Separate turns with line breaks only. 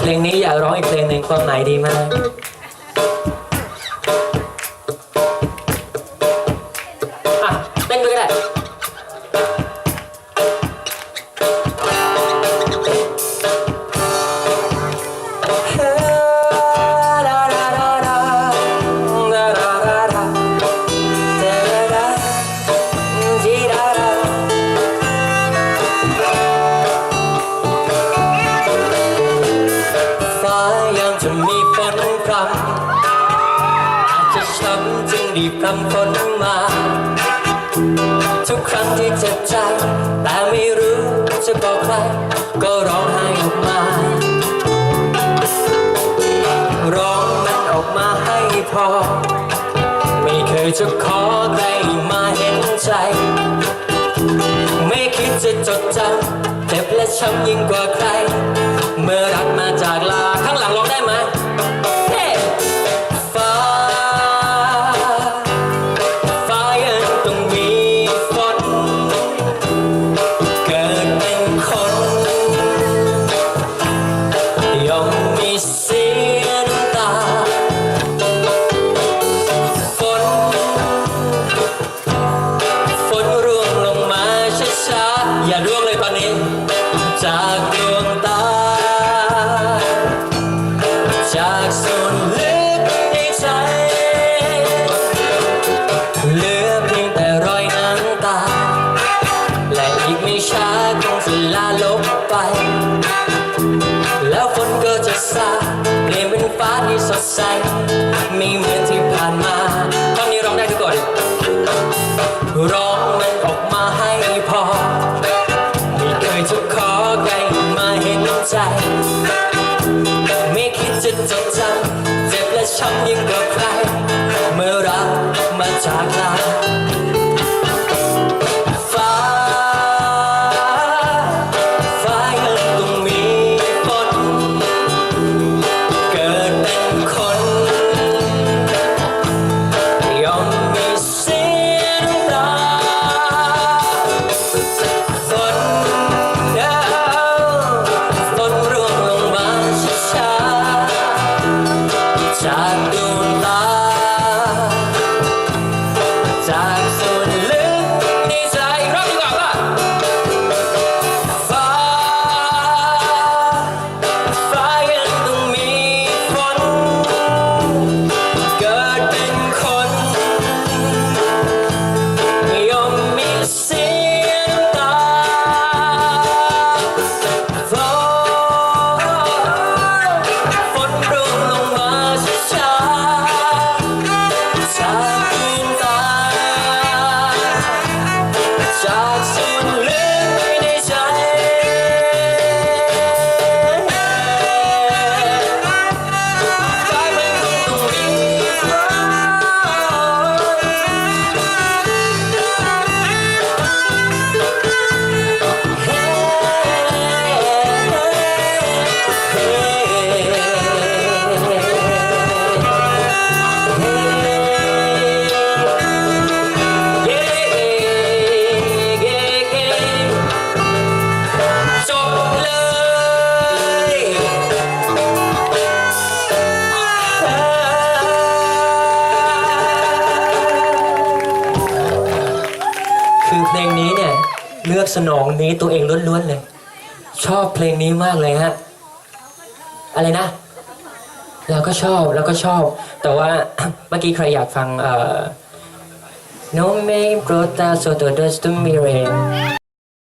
เพลงนี้อยากร้องอีกเพลงหนึ่งความหมายดีมาก จะมีฝนพรำอาจจะช้ำจึงรีบพรำฝนมา ทุกครั้งที่เจ็บใจ แต่ไม่รู้จะบอกใครก็ร้องไห้ออกมา ร้องมันออกมาให้พอ ไม่เคยจะขอใครมาเห็นใจ ไม่คิดจะจดจำ เจ็บและช้ำยิ่งกว่าใคร เมื่อรักมาจากลาข้างหลังร้องได้ไหม อย่าร่วงเลยตอนนี้ จากดวงตา จากส่วนลึกในใจ เหลือเพียงแต่รอยน้ำตา และอีกไม่ช้าคงจะลาลบไป แล้วฝนก็จะซาเปลี่ยนเป็นฟ้าที่สดใสไม่เหมือนที่ผ่านมา ไม่คิดจะจดจำเจ็บและช้ำยิ่งกว่าใครเมื่อรักมาจากลา จ ลือกสนองนี้ตัวเองล้วนๆเลย ชอบเพลงนี้มากเลยฮะ อะไรนะ เราก็ชอบเราก็ชอบ แต่ว่าเมื่อกี้ใครอยากฟังเอ่อ No me importa solo desde mi r e